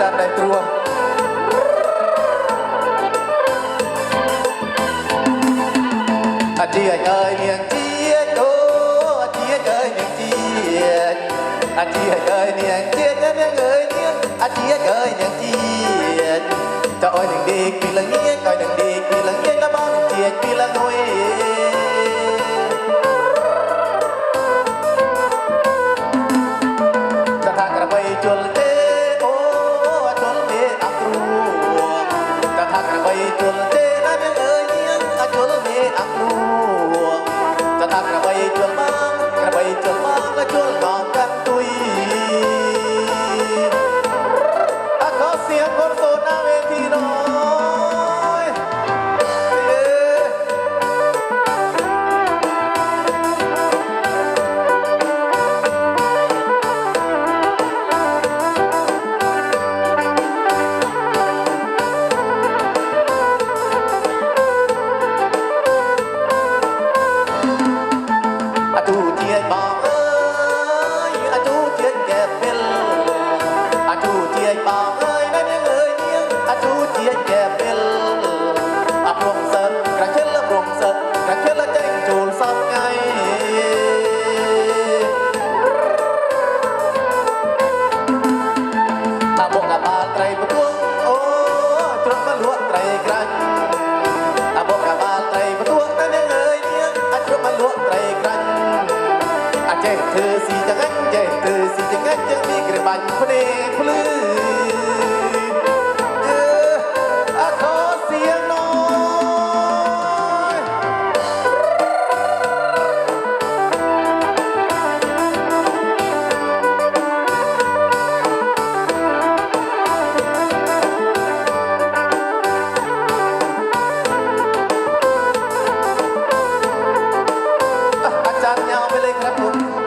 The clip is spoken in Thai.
จันได้ตัวอาเจียเอ้ยเมียงเจียโตอาเจียเอ้ยเมียงเจียอาเจียเอ้ยเมียงเจียเมียงเอ้ยเมียงอาเจียเอ้ยเมียงเจียจะอ้อยหนึ่งดีกินละเงี้ยอ้อยหนึ่งดี ทา จูเจียนบอกเอ้ยอะจูเจียนแก่เป็นอะจูเจียนบอกเอ้ยนั่นยังเอ้ยยังอะจูเจียนแก่เป็นอะพรมเสิร์ฟกระเช็ดละพรมเสิร์ฟกระเช็ดละแจ้งจูลสับไงถ้าบอกอาบาไตรปร เจเธอสีจังงันเจเธอสีจังงันยังมีกระบันพเนพลือ